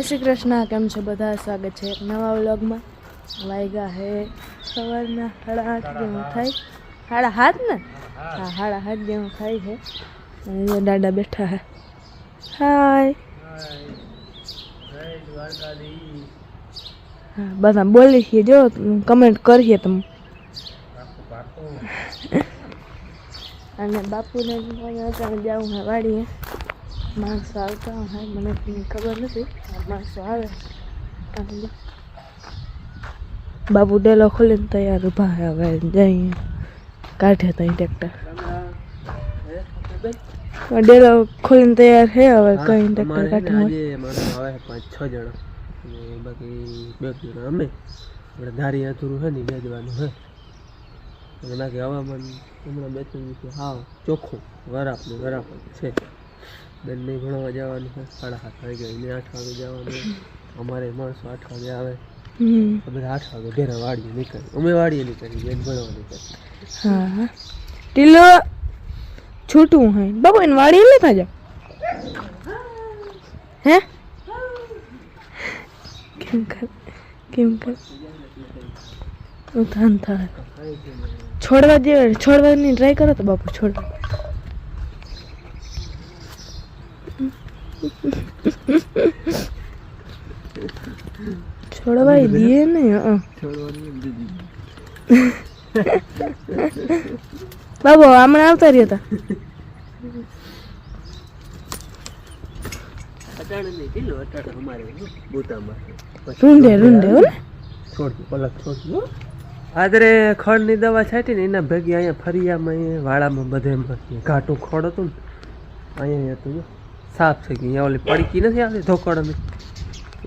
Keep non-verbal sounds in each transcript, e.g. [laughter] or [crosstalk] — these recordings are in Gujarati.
જય શ્રી કૃષ્ણ. કેમ છે બધા? સ્વાગત છે નવા વ્લોગમાં. વાયગા હે સવારના સાડા આઠ જેવું થાય. સાડા હાથ ને? હા સાડા હાથ જેવું થાય છે. અને દાદા બેઠા હે. હાય. હા, બધા બોલી છીએ જો, કમેન્ટ કરીએ તમે. અને બાપુને જવું હે, વાડીએ. માણસો આવતા હોય મને કંઈ ખબર નથી. માણસો આવે. બાબુ ડેલો ખોલીને તૈયાર હે હવે જઈએ. કાઢે ત્યાં ટ્રેક્ટર. ડેલો ખોલીને તૈયાર છે હવે કઈ ટ્રેક્ટર કાઢે પાંચ છ જણા. બાકી બે જણા. અમે. આપણે ધારી અધૂરું છે ને ભેજવાનું છે. અને બાકી હવામાન હમણાં બે ત્રણ દિવસે હાવ ચોખ્ખું. વરાપ ને વરાપ છે. બંને ભણવા જવાનું છે. સાડા સાત વાગે એને આઠ વાગે જવાનું અમારે માણસો આઠ વાગે આવે. હમ. તો બધા આઠ વાગે ઘેરા વાડીએ નીકળે અમે વાડીએ નીકળી બેન ભણવા નીકળે હા હા. ટીલો છૂટું હોય બાબુ એને વાળી લેતા જાઓ? હે? કેમ કર કેમ કર? ઉતાન થાય. છોડવા જે છોડવાની ટ્રાય કરો તો બાપુ છોડવા. છોડવાય દે ને બાબુ હમણાં આવતા રહ્યા હતા રૂંઢે રૂંઢે હો ને? છોડતું પલક છોડતું આદરે ખડની દવા છાંટી ને એના ભેગી અહીંયા ફરિયામાં અહીંયા વાળામાં બધે ઘાટું ખડ હતું ને અહીંયા હતું સાફ થઈ ગઈ અહીંયા ઓલી પડકી નથી આવતી? ધોકડની.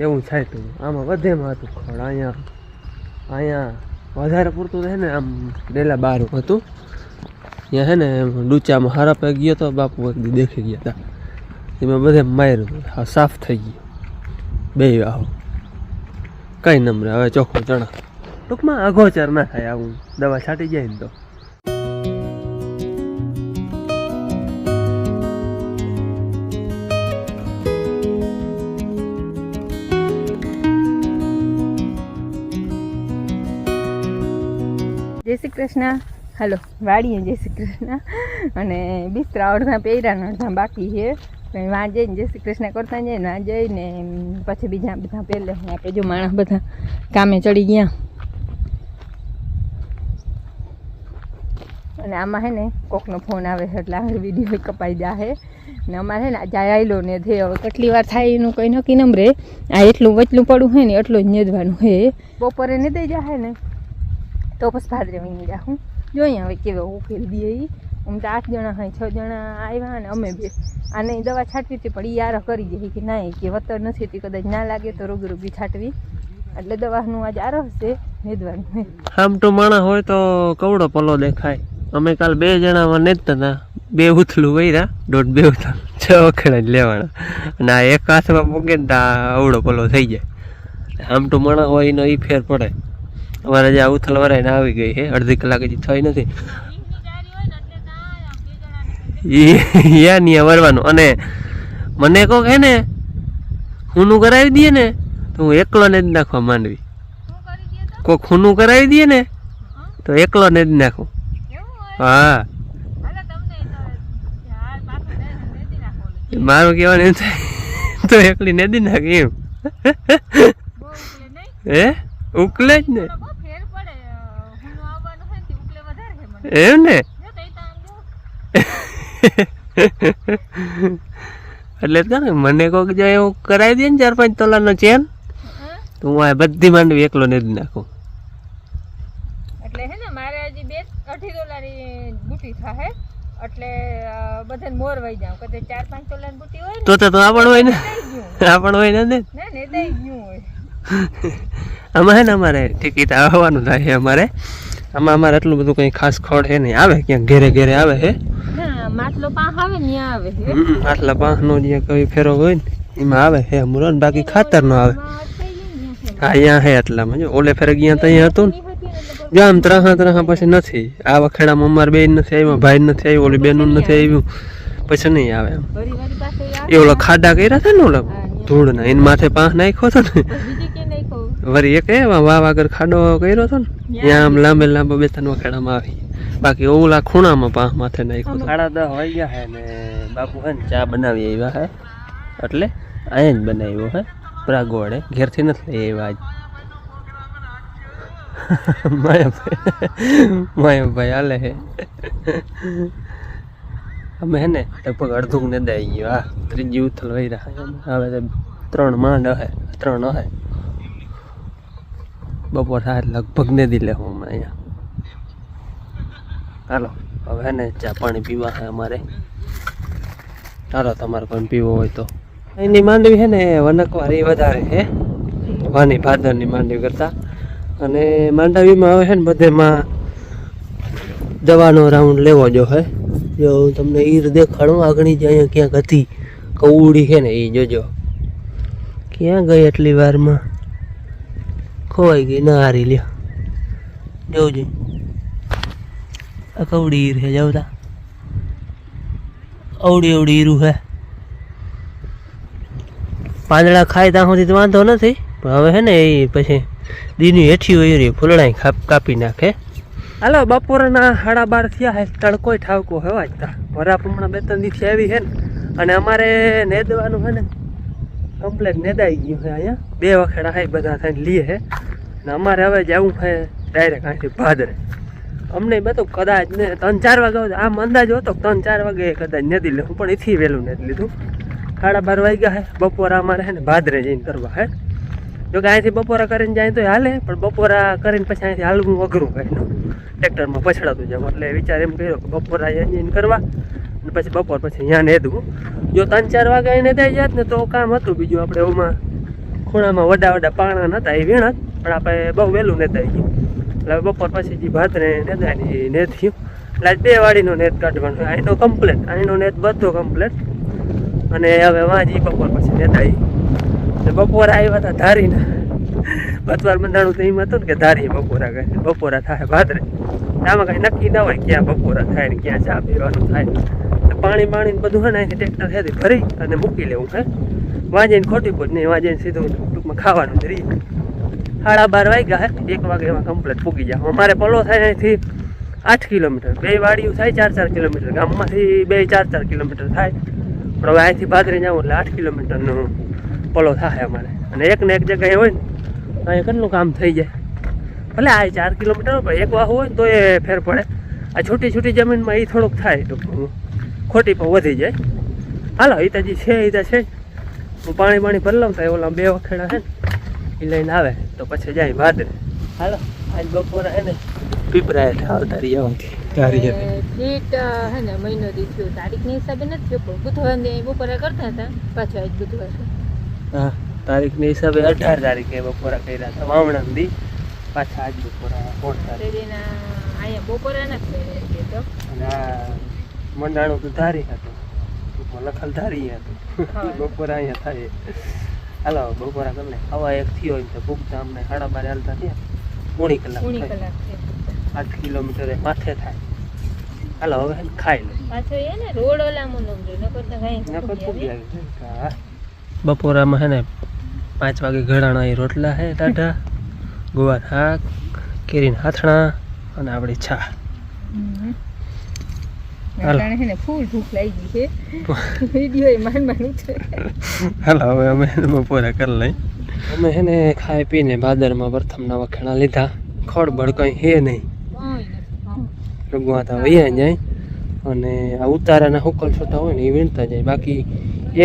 એવું છાંટ્યું આમાં વધેમાં હતું ખડ. અહીંયા અહીંયા વધારે પૂરતું છે ને આમ ડેલા બારું હતું. ત્યાં છે ને ડૂચામાં હરપે ગયો તો બાપુ એક દેખી ગયા હતા એમાં બધે માર્યું. હા, સાફ થઈ ગયું. બે આહો. કઈ નંબર હવે ચોખ્ખો ચણા. ટૂંકમાં અગોચર ના થાય આવું. દવા છાંટી જાય ને તો. જય શ્રી કૃષ્ણ. હાલો, વાડીએ જય શ્રી કૃષ્ણ. અને બિસ્તરા અડધા પહેર્યા અડધા બાકી છે. વાં જઈને જય શ્રી કૃષ્ણ કરતા જઈએ ને વાં જઈને પછી બીજા બધા પહેલે આપણે જો માણસ બધા કામે ચડી ગયા. અને આમાં હે ને કોકનો ફોન આવે છે એટલે આગળ વીડિયો કપાઈ જાહે. ને અમારે ને જાય આયલો ને થે હવે કેટલી વાર થાય એનું કંઈ નક્કી નમરે આ એટલું વચલું પડું હોય ને એટલું જ નેદવાનું હે. બપોરે નીદાઈ જાય ને? તો પછી ભાદરે જા હું જોઈએ હવે કેવો ઉકેલ દે એ આમ તો આઠ જણા હોય, છ જણા આવ્યા અને અમે બે. આને દવા છાંટવી હતી, પણ એ યાર કરી દે કે ના કે વતર નથી, તે કદાચ ના લાગે તો રોગી રોગી છાંટવી. એટલે દવાનું આજ આરસ છે ભેદવાનું આમ તો માણસ હોય તો કવડો પલો દેખાય. અમે કાલ બે જણામાં નેતા હતા બે ઉથલું વૈરા દોઢ બે ઉથલ. છ વખત જ લેવાના. અને આ એક હાથમાં મૂકે ને તો અવડો પલો થઈ જાય. આમ તો માણસ હોય એનો એ ફેર પડે. અમારે જે ઉથલ વરાઈને આવી ગઈ છે અડધી કલાક હજી થઈ નથી. યા વરવાનું. અને મને કહો કે ને ખૂનું કરાવી દઈએ ને તો હું એકલો ને જ નાખવા માંડવી. કોક ખૂનું કરાવી દઈએ ને તો એકલો ને જ નાખું. હા. મારું કહેવાનું એમ થાય તો એકલી નદી નાખી એમ. હે? ઉકલે જ ને. એમ ને? એટલે જ ને મને કોક જો એવું કરાવી દે ને ચાર પાંચ તોલાનો ચેન તો હું આ બધી માંડવી એકલો ને જ નાખું. એટલે હે ને મારે હજી બે અઢી તોલાની બુટી થાય એટલે બધાને મોર વહી જાવ કદાચ ચાર પાંચ તોલાની બુટી હોય તો તો તો આપણ હોય ને. આપણ હોય ને ને? ને દઈ ગયું હોય. અમારે ને અમારે ટિકિટ આવવાનું થાય અમારે. આમાં અમારે એટલું બધું કંઈ ખાસ ખડ છે નહીં. આવે ક્યાંક ઘેરે ઘેરે આવે છે ના માટલો પાંખ આવે ને આવે જે કઈ ફેરો હોય ને એમાં આવે છે મુરન બાકી ખાતર નો આવે. ને. હા અહીંયા હે એટલામાં જો ઓલે ફેરે ગયા તો અહીંયા હતું ને. ની ને જો આમ ત્રહા ત્રહા પછી નથી. આ વખેડામાં અમારે બેન નથી આવ્યું ભાઈ નથી આવ્યું ઓલી બેનું નથી આવ્યું. પછી નહીં આવે એમ. એ ઓલા ખાડા કર્યા હતા ને ઓલા ધૂળના ધૂળ ને એની માથે પાંખ નાખ્યો હતો ને. કહું એક એવા વાવ આગળ ખાડો કર્યો હતો ને ત્યાં આમ લાંબે લાંબા બે ત્રણ વખેડામાં આવી. બાકી ઓલા ખૂણામાં પા માથે નાખ્યો સાડા દસ વાગ્યા હે ને બાપુ હે ને ચા બનાવી આવ્યા હે. એટલે અહીંયા જ બનાવ્યો હે પ્રાગોડે ઘેરથી નથી લઈ આવ્યા આજ. [laughs] માયાભાઈ માયાભાઈ હાલે હે. અમે હે ને લગભગ અડધું ને દઈ ગયું હા ત્રીજી ઉથલ વહી રહ્યા હવે ત્રણ માંડ હે ત્રણ હે. બપોર થાય લગભગ ને દી લે હું અહીંયા. હાલો, હવે ને ચા પાણી પીવા છે અમારે. ચાલો તમારે કોઈ પીવો હોય તો. એની માંડવી છે ને વનકવારી વધારે છે વાની ભાદરની માંડવી કરતા. અને માંડવીમાં આવે છે ને બધેમાં દવાનો રાઉન્ડ લેવો જો હે. જો હું તમને ઈર દેખાડું આગળની જે અહીંયા ક્યાંક હતી કવડી છે ને એ જોજો. ક્યાં ગઈ એટલી વારમાં? ખોવાઈ ગઈ, ના હારી લ્યો. જોજો આ કવડી ઈર છે જવતા અવડી અવડી ઈરું છે. પાંદડા ખાય ત્યાં સુધી તો વાંધો નથી, પણ હવે હે ને એ પછી દીની હેઠી હોય રે ફૂલડાઈ કાપી નાખે. હાલો, બપોરના સાડા બાર થયા હે તડકોય ઠાવકો હોય વાંચતા વરાપ હમણાં બે ત્રણ દિવસે આવી છે ને. અને અમારે નેદવાનું છે ને કમ્પ્લેટ નેદાઈ ગયું છે અહીંયા. બે વખત હે બધા થઈને લીએ છે ને અમારે હવે જવું છે ડાયરેક્ટ અહીંથી ભાદરે. અમને બધું કદાચ ને ત્રણ ચાર વાગે આમ અંદાજ હતો ત્રણ ચાર વાગે કદાચ નદી લેવું, પણ એથી વહેલું નથી લીધું. સાડા બાર વાગ્યા હે, બપોરા અમારે હે ને ભાદરે જઈને કરવા હે. જો કે અહીંથી બપોરા કરીને જાય તો હાલે, પણ બપોરા કરીને પછી અહીંથી હાલવું અઘરું હોય ટ્રેક્ટરમાં પછડાતું જવું એટલે વિચાર એમ કર્યો કે બપોરા જઈને કરવા. અને પછી બપોર પછી અહીંયા નેદવું. જો ત્રણ ચાર વાગે એને દઈ જાત ને તો કામ હતું. બીજું આપણે એમાં ખૂણામાં વડા વડા પાણા નહોતા એ વીણત, પણ આપણે બહુ વહેલું નેતા ગયું. એટલે બપોર પછી જે નેદાય ને એ નેત થયું. એટલે બે વાડીનો નેત કાઢવાનો અહીંનો કમ્પ્લેટ અહીંનો નેત બધો કમ્પ્લેટ અને હવે વાંચી બપોર પછી નેતા એટલે બપોરા આવ્યા હતા ધારીના. બતવાર બંધાણું તો એમ હતું ને કે ધારી બપોરા બપોરા થાય ભાદરે આમાં કઈ નક્કી ના હોય ક્યાં બપોરા થાય ને ક્યાં ચા પીવાનું થાય. પાણી પાણી બધું હોય ને અહીંથી ટ્રેક્ટર હેથી ભરી અને મૂકી લેવું, હે. વાંચીને ખોટી પોત નહીં વાંચીને સીધું ટૂંકમાં ખાવાનું જ રહી. સાડા બાર વાગ્યા, હે. એક વાગે એમાં કમ્પ્લેટ પૂકી જાય અમારે પલો થાય અહીંથી આઠ કિલોમીટર. બે વાડીયું થાય ચાર ચાર કિલોમીટર. ગામમાંથી બે ચાર ચાર કિલોમીટર થાય. પણ હવે અહીંથી ભાદરે જાઉં એટલે આઠ કિલોમીટરનો પલો થાય અમારે. અને એક ને એક જગ્યાએ હોય ને અહીંયા કેટલું કામ થઈ જાય? ભલે આ ચાર કિલોમીટર પણ એક વાહુ હોય તો એ ફેર પડે. આ છોટી છોટી જમીનમાં એ થોડુંક થાય તો ખોટી પણ વધી જાય. હાલો એ તો છે એ છે હું પાણી પાણી ભરી લઉં તો ઓલા બે વખેડા છે ને એ લઈને આવે. તો પછી જાય ભાદરે હાલો આજ બપોરે હે ને પીપરાએ આવતા તારી આવતી તારી ડેટ હે ને મહિનો દી થયો. તારીખની હિસાબે નથી થયો પણ બુધવારને બપોરે કરતા હતા. પાછો આજ બુધવાર. છે. હા તારીખની હિસાબે અઢાર તારીખે બપોરા કર્યા હતા વાવણા દી. પાછા આજ બપોરા અહીંયા બપોરે નથી તો? મંડાણું તો ધારી હતું. ટૂંકમાં લખલ ધારી હતું. બપોરે અહીંયા થાય. હાલો બપોરા કરીને હવા એક થયો હોય તો ભૂખતા અમને સાડા બાર હાલતા થયા. પોણી કલાક આઠ કિલોમીટર માથે થાય. હાલો હવે ખાઈ લે. પાછો એ ને રોડ ઓલામો નકર તો કાંઈ નકર પૂગી પૂગી આવી. બપોરામાં હે ને પાંચ વાગે ઘડાણા એ રોટલા હે ટાઢા. ગોવાર શાક કેરીના હાથણા અને આપણી છા. હાલો. હવે અમે બપોરે કરી લઈ અમે હે ને ખાઈ પીને ભાદરમાં પ્રથમના વખેણા લીધા. ખડબડ કંઈ હે નહીં. રઘુઆતા વૈયા જાય અને આ ઉતારાના હુકલ છોટા હોય ને એ વીણતા જાય. બાકી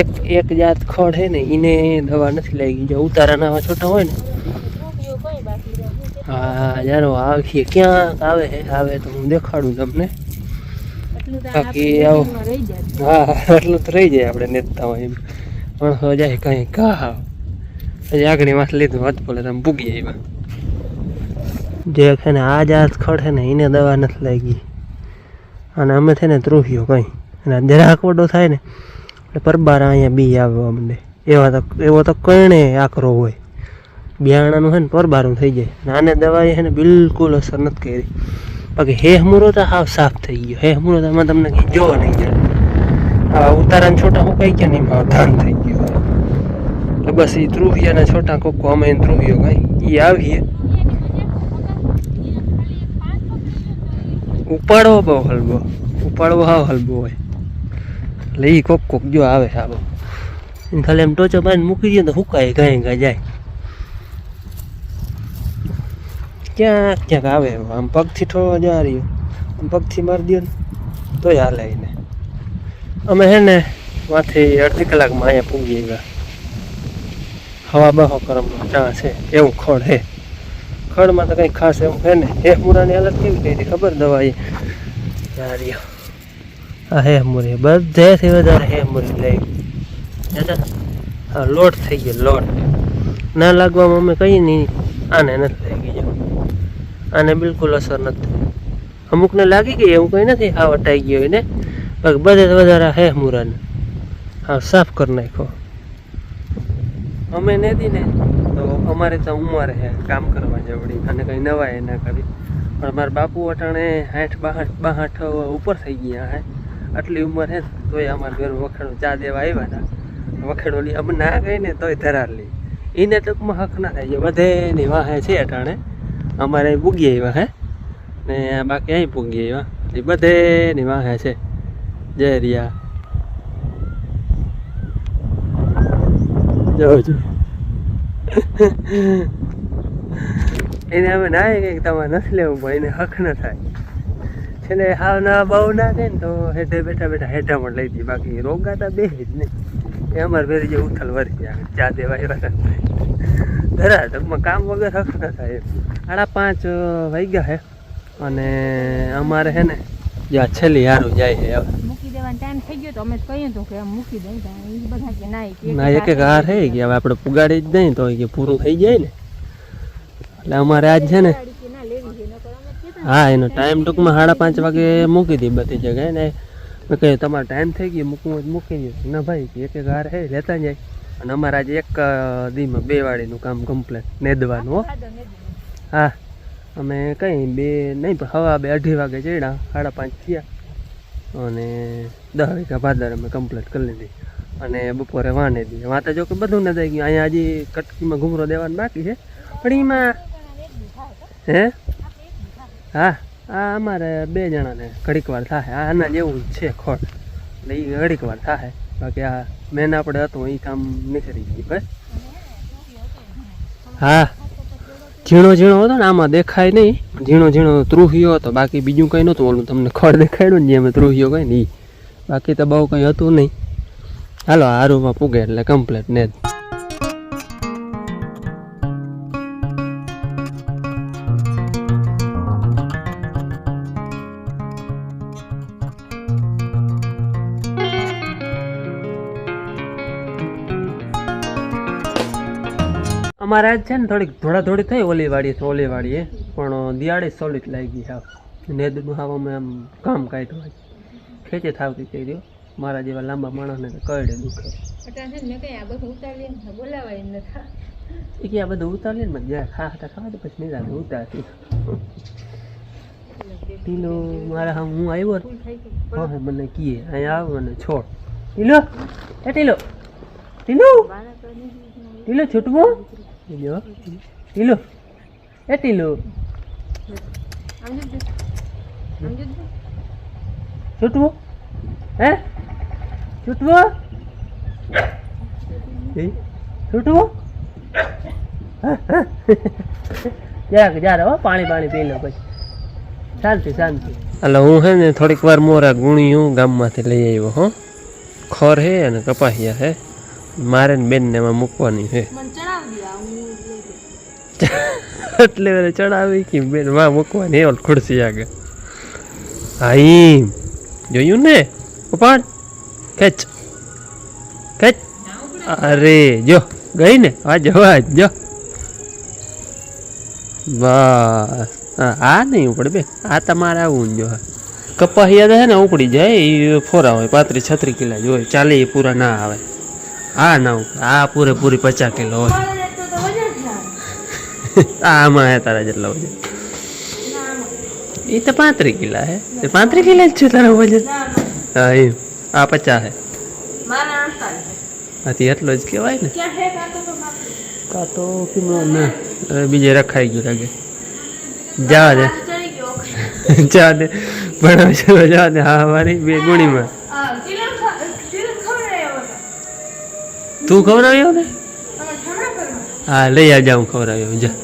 એક એક જાત ખોડ હે ને એને દવા નથી લાગી. જો ઉતારાના છોટા હોય ને રહે છે. હા જારો આવીએ ક્યાં આવે આવે તો હું દેખાડું તમને. બાકી આવું- હા એટલું તો રહી જાય આપણે નેતા હોય એમ. માણસો જાય કંઈ કા પછી આગળ વાત લીધું વાત બોલે તમે ભૂગી જાય જે છે ને આ જાત ખડ છે ને એને દવા નથી લાગી. અને અમે છે ને ત્રુહ્યો કંઈ. અને જરાક વડો થાય ને એટલે પરબારા અહીંયા બી આવવા માંડે એવા તો એવો તો કણે આકરો હોય. બિયાણાનું છે ને પરબારું થઈ જાય. અને આને દવાએ છે ને બિલકુલ અસર નથી કરી. બાકી હેહમુરો તો હાવ સાફ થઈ ગયો. હેહમુરો તો આમાં તમને કંઈ જોવા નહીં જાય આ ઉતારાના છોટા હું કઈ ગયા નહીં ભાવ ધાન થઈ ગયું બસ એ ધ્રુવિયાના છોટા કોકો અમે ધ્રુવિયો કઈ. એ આવીએ. ઉપાડવો બહુ હલવો. ઉપાડવો હાવ હલવો હોય. એટલે એ કોક કોક જો આવે સાબો એને ખાલી એમ ટોચો મારીને મૂકી દઈએ ને તો હુકાય ગાય ગાય જાય. ક્યાંક ક્યાંક આવે. આમ પગથી ઠોવા જવા રહ્યો. આમ પગથી મારી દો ને, તોય હાલે એને. અમે હે ને માથી અડધી કલાકમાં અહીંયા પૂગી ગયા હવા બહો કરમ ચા છે, એવું ખડ હે. ખડમાં તો કંઈ ખાસ એવું હે ને. હે મુરાની હાલત કેવી કરી? હતી ખબર દવાઈ યાર આ હે મુરી બધેથી વધારે હે મુરી લઈ. હા લોટ થઈ ગયો, લોટ. ના લાગવામાં અમે કહીએ નહીં, આને નથી થઈ આને બિલકુલ અસર નથી. અમુકને લાગી ગઈ એવું કંઈ નથી, હા, વટાઈ ગયો એને. બાકી બધે વધારે હે મુરાને. હા, સાફ કરી નાખો. અમે નથી ને, તો અમારે તો ઉંમર હે, કામ કરવા જવડી. અને કંઈ નવાય ના કરી. પણ મારા બાપુ અટાણે આઠ બાહઠ બાહઠ ઉપર થઈ ગયા હે. આટલી ઉંમર હે તોય અમારા ઘર વખેડો ચા દેવા આવ્યા હતા વખેડો લી, અમે ના ગઈ ને, તોય ધરાર લી. એને ટૂંકમાં હક ના થાય બધે ની વાહે છે અટાણે. અમારે અહીં પૂગી આવ્યા હે. ને બાકી અહીં પૂગી આવ્યા. એ બધેની વાહે છે. જય રિયા. જોજો એને અમે ના કંઈક, તમારે નથી લેવું પણ એને હક ન થાય. છેલ્લે હાવ ના બહુ ના થાય ને તો હેઠે બેઠા બેઠા હેઠા પણ લઈ દી. બાકી રોગાતા બે જ ને એ અમારે ફેરી જે ઉથલ વરી ચા દેવા એવા ધરા ટૂંકમાં કામ વગર હક ન થાય એમ. સાડા પાંચ વાગ્યા હે. અને અમારે હે ને જ્યાં છેલ્લી હારું જાય છે હવે. મૂકી દેવાનો ટાઈમ થઈ ગયો તો અમે તો કહીએ કે મૂકી દઈ એ બધા કે ના ના એક એક હાર થઈ ગયા હવે આપણે પુગાડી જ નહીં તો કે પૂરું થઈ જાય ને. એટલે અમારે આજ છે ને છે હા એનો ટાઈમ ટૂંકમાં સાડા પાંચ વાગે મૂકી દી બધી જગ્યાએ ને. મેં કહ્યું તમારો ટાઈમ થઈ ગયો મૂકવું મૂકી દઉં ના ભાઈ એક એક હાર હે લેતા જાય. અને અમારે આજે એક દીમાં બે વાડીનું કામ કમ્પ્લેટ નેદવાનું હો. હા. અમે કંઈ બે, નહીં, પણ હવા બે અઢી વાગે ચડ્યા, સાડા પાંચ થયા. અને દસ વાગ્યા ભાદર અમે કમ્પ્લીટ કરી લીધી. અને બપોરે વાને દી વાતે જો કે બધું ન થઈ ગયું. અહીંયા હજી કટકીમાં ઘૂમરો દેવાનું બાકી છે. પણ એમાં હે? હા, આ અમારે બે જણાને ઘડીક વાર થાય આના જેવું છે ખોળ. એટલે એ ઘડીક વાર થાય બાકી આ મેન આપણે હતું એ કામ નીકળી ગયું, બસ. હા. ઝીણો ઝીણો હતો ને, આમાં દેખાય નહીં. ઝીણો ઝીણો ત્રુહિયો હતો, બાકી બીજું કંઈ નહોતું, ઓલું તમને ખડ દેખાડ્યું ને અમે ત્રુહિયો કંઈ નહીં બાકી તો બહુ કંઈ હતું નહીં. હાલો, હારુમાં પૂગે એટલે કમ્પ્લેટ ને જ. અમારે આજ છે ને થોડીક ધોળાધોળી થઈ ઓલી વાડીએ તો ઓલીવાડીએ પણ દિવાળી સોલિડ લાગી હાવ નેદનું હાવ અમે આમ કામ કાઢ્યું હોય ખેંચે થાવતી થઈ રહ્યો મારા જેવા લાંબા માણસને કરડે દુખે એ કે આ બધું ઉતારીએ ને જ્યાં ખા હતા ખાવા તો પછી નિરાતે ઉતારતી. ટીલો મારા હા હું આવ્યો હા મને કીએ અહીંયા આવ મને છોડ. ટીલો એ ટીલો. ટીલો. ટીલો છૂટવો? ટીલો. ટીલો. એ ટીલો. છૂટવો? હે? છૂટવો? છૂટવો? જરાક જરા હો પાણી પાણી પી લો પછી. શાંતિ શાંતિ. એટલે હું હે ને થોડીક વાર મોરા ગુણી હું ગામમાંથી લઈ આવ્યો હો. ખોર હે અને કપાસિયા હે. મારે ને બેનને એમાં મૂકવાની છે મને એટલે વેલે ચડાવી કે માં મૂકવાની ઓલ ખુરશી આગળ. હા જોયું ને? ઉપાડ ખેંચ. ખેંચ. અરે, જો, ગઈ ને? આ જવા જો. બસ. આ નહીં ઉપડે બે આ તમારે આવું જો. કપાહિયા છે ને ઉપડી જાય એ ફોરા હોય, પાંત્રીસ, છત્રીસ કિલા જ હોય. ચાલે એ પૂરા ના આવે. આ ના ઉપડે, આ પૂરેપૂરી પચાસ કિલો હોય. આમાં હે તારા જેટલા વજન. એ તો પાંત્રી કિલા હે. તે પાંત્રી કિલા જ છે તારા વજન. હા એ આ પચાસ હે. હાથી એટલો જ કહેવાય ને. કાંટો તો. કાંટો ને. બીજે રખાઈ ગયું લાગે. જા દે. [laughs] જા દે. પણ જવા જા દે. હા મારી બે ગુણીમાં. તું ખવડાવ્યો ને? હા લઈ આવજા હું ખવડાવ્યો. જા.